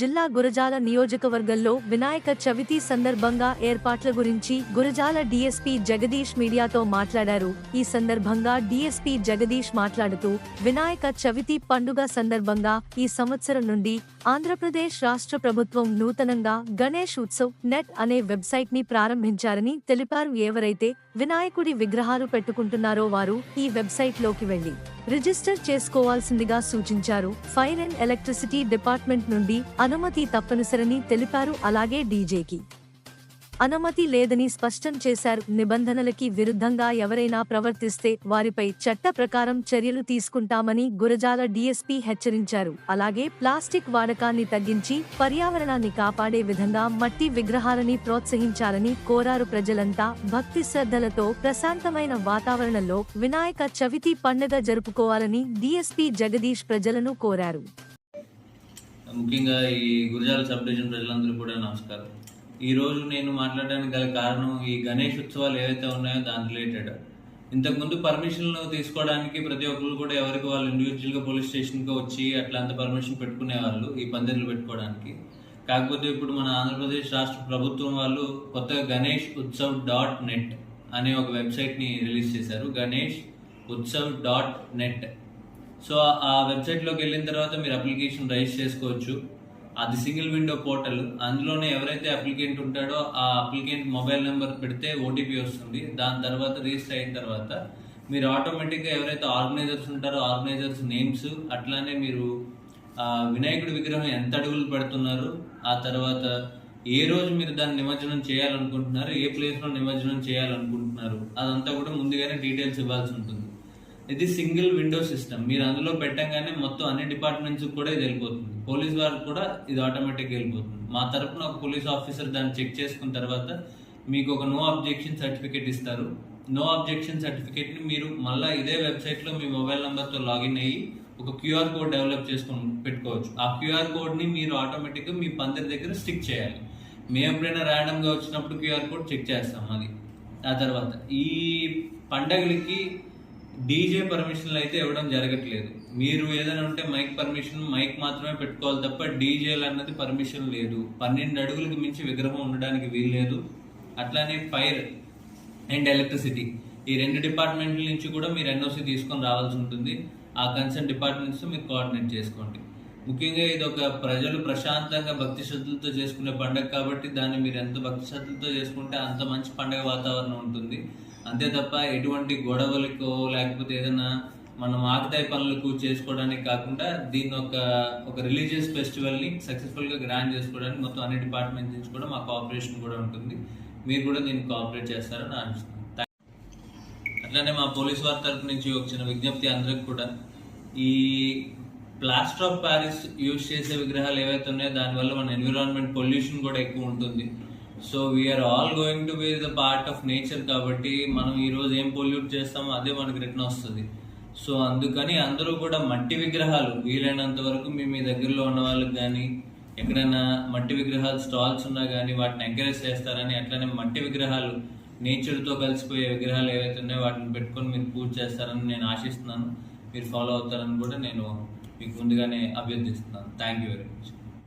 జిల్లా గురజాల నియోజకవర్గంలో వినాయక చవితి సందర్భంగా ఏర్పాట్ల గురించి గురజాల డీఎస్పీ జగదీష్ మీడియాతో మాట్లాడారు. ఈ సందర్భంగా డీఎస్పీ జగదీష్ మాట్లాడుతూ వినాయక చవితి పండుగ సందర్భంగా ఈ సంవత్సరం నుండి ఆంధ్రప్రదేశ్ రాష్ట్ర ప్రభుత్వం నూతనంగా గణేష్ ఉత్సవ్ నెట్ అనే వెబ్సైట్ని ప్రారంభించారని తెలిపారు. ఎవరైతే వినాయకుడి విగ్రహాలు పెట్టుకుంటున్నారో వారు ఈ వెబ్సైట్లోకి వెళ్ళి రిజిస్టర్ చేసుకోవాల్సిందిగా సూచించారు. ఫైర్ అండ్ ఎలక్ట్రిసిటీ డిపార్ట్మెంట్ నుండి అనుమతి తప్పనిసరని తెలిపారు. అలాగే డీజేకి అనుమతి లేదని స్పష్టం చేశారు. నిబంధనలకి విరుద్ధంగా ఎవరైనా ప్రవర్తిస్తే వారిపై చట్ట ప్రకారం చర్యలు తీసుకుంటామని గురజాల డీఎస్పీ హెచ్చరించారు. అలాగే ప్లాస్టిక్ వాడకాన్ని తగ్గించి పర్యావరణాన్ని కాపాడే విధంగా మట్టి విగ్రహాలని ప్రోత్సహించాలని కోరారు ప్రజలంతా. భక్తి శ్రద్ధలతో ప్రశాంతమైన వాతావరణంలో వినాయక చవితి పండుగ జరుపుకోవాలని డీఎస్పీ జగదీష్ ప్రజలను కోరారు. ముఖ్యంగా ఈ గురజాల సబ్ డివిజన్ ప్రజలందరూ కూడా నమస్కారం. ఈ రోజు నేను మాట్లాడడానికి గల కారణం ఈ గణేష్ ఉత్సవాలు ఏవైతే ఉన్నాయో దాని రిలేటెడ్ ఇంతకుముందు పర్మిషన్లు తీసుకోవడానికి ప్రతి ఒక్కరు కూడా ఎవరికి వాళ్ళు ఇండివిజువల్గా పోలీస్ స్టేషన్కి వచ్చి అట్లా అంత పర్మిషన్ పెట్టుకునేవాళ్ళు ఈ పందిర్లు పెట్టుకోవడానికి. కాకపోతే ఇప్పుడు మన ఆంధ్రప్రదేశ్ రాష్ట్ర ప్రభుత్వం వాళ్ళు కొత్తగా గణేష్ ఉత్సవ్ డాట్ నెట్ అనే ఒక వెబ్సైట్ని రిలీజ్ చేశారు. Ganesh Utsav dot net so ఆ వెబ్సైట్లోకి వెళ్ళిన తర్వాత మీరు అప్లికేషన్ రైజ్ చేసుకోవచ్చు. అది సింగిల్ విండో పోర్టల్ అందులోనే ఎవరైతే అప్లికెంట్ ఉంటాడో ఆ అప్లికెంట్ మొబైల్ నెంబర్ పెడితే ఓటీపీ వస్తుంది. దాని తర్వాత రిజిస్టర్ అయిన తర్వాత మీరు ఆటోమేటిక్గా ఎవరైతే ఆర్గనైజర్స్ ఉంటారో ఆర్గనైజర్స్ నేమ్స్ అట్లానే మీరు వినాయకుడి విగ్రహం ఎంత అడుగులు పెడుతున్నారు ఆ తర్వాత ఏ రోజు మీరు దాన్ని నిమజ్జనం చేయాలనుకుంటున్నారు ఏ ప్లేస్లో నిమజ్జనం చేయాలనుకుంటున్నారు అదంతా కూడా ముందుగానే డీటెయిల్స్ ఇవ్వాల్సి ఉంటుంది. ఇది సింగిల్ విండో సిస్టమ్. మీరు అందులో పెట్టంగానే మొత్తం అన్ని డిపార్ట్మెంట్స్ కూడా ఇది వెళ్ళిపోతుంది. పోలీస్ వారికి కూడా ఇది ఆటోమేటిక్ వెళ్ళిపోతుంది. మా తరపున ఒక పోలీస్ ఆఫీసర్ దాన్ని చెక్ చేసుకున్న తర్వాత మీకు ఒక నో అబ్జెక్షన్ సర్టిఫికేట్ ఇస్తారు. నో అబ్జెక్షన్ సర్టిఫికేట్ని మీరు మళ్ళీ ఇదే వెబ్సైట్లో మీ మొబైల్ నెంబర్తో లాగిన్ అయ్యి ఒక క్యూఆర్ కోడ్ డెవలప్ చేసుకొని పెట్టుకోవచ్చు. ఆ క్యూఆర్ కోడ్ని మీరు ఆటోమేటిక్గా మీ పందిరి దగ్గర స్టిక్ చేయాలి. మేము ఎప్పుడైనా ర్యాండమ్గా వచ్చినప్పుడు క్యూఆర్ కోడ్ చెక్ చేస్తాం అది. ఆ తర్వాత ఈ పండగలకి డీజే పర్మిషన్లు అయితే ఇవ్వడం జరగట్లేదు. మీరు ఏదైనా ఉంటే మైక్ పర్మిషన్ మైక్ మాత్రమే పెట్టుకోవాలి తప్ప డీజేలు అన్నది పర్మిషన్ లేదు. పన్నెండు అడుగులకు మించి విగ్రహం ఉండడానికి వీల్లేదు. అట్లానే ఫైర్ అండ్ ఎలక్ట్రిసిటీ ఈ రెండు డిపార్ట్మెంట్ల నుంచి కూడా మీరు ఎన్ఓసి తీసుకొని రావాల్సి ఉంటుంది. ఆ కన్సర్న్ డిపార్ట్మెంట్స్ మీరు కోఆర్డినేట్ చేసుకోండి. ముఖ్యంగా ఇది ఒక ప్రజలు ప్రశాంతంగా భక్తి శ్రద్ధలతో చేసుకునే పండగ కాబట్టి దాన్ని మీరు ఎంత భక్తి శ్రద్ధలతో చేసుకుంటే అంత మంచి పండగ వాతావరణం ఉంటుంది. అంతే తప్ప ఎటువంటి గొడవలకో లేకపోతే ఏదైనా మనం ఆకతాయి పనులకు చేసుకోవడానికి కాకుండా దీన్ని ఒక ఒక రిలీజియస్ ఫెస్టివల్ని సక్సెస్ఫుల్గా గ్రాండ్ చేసుకోవడానికి మొత్తం అన్ని డిపార్ట్మెంట్స్ నుంచి కూడా మా కోఆపరేషన్ కూడా ఉంటుంది. మీరు కూడా దీన్ని కోఆపరేట్ చేస్తారని అనిపిస్తుంది అట్లానే మా పోలీస్ వారి తరపు నుంచి వచ్చిన విజ్ఞప్తి అందరికి కూడా. ఈ ప్లాస్టర్ ఆఫ్ ప్యారిస్ యూజ్ చేసే విగ్రహాలు ఏవైతే ఉన్నాయో దానివల్ల మన ఎన్విరాన్మెంట్ పొల్యూషన్ కూడా ఎక్కువ ఉంటుంది. So we are all going to be the part of nature కాబట్టి మనం ఈరోజు ఏం పొల్యూట్ చేస్తామో అదే మనకి రిటర్న్ వస్తుంది. సో అందుకని అందరూ కూడా మట్టి విగ్రహాలు వీలైనంత వరకు మీ మీ దగ్గరలో ఉన్న వాళ్ళకి కానీ ఎక్కడైనా మట్టి విగ్రహాలు స్టాల్స్ ఉన్నా కానీ వాటిని ఎంకరేజ్ చేస్తారని అట్లనే మట్టి విగ్రహాలు నేచర్తో కలిసిపోయే విగ్రహాలు ఏవైతే ఉన్నాయో వాటిని పెట్టుకొని మీరు పూజ చేస్తారని నేను ఆశిస్తున్నాను. మీరు ఫాలో అవుతారని కూడా నేను మీకు ముందుగానే అభ్యర్థిస్తున్నాను. Thank you very much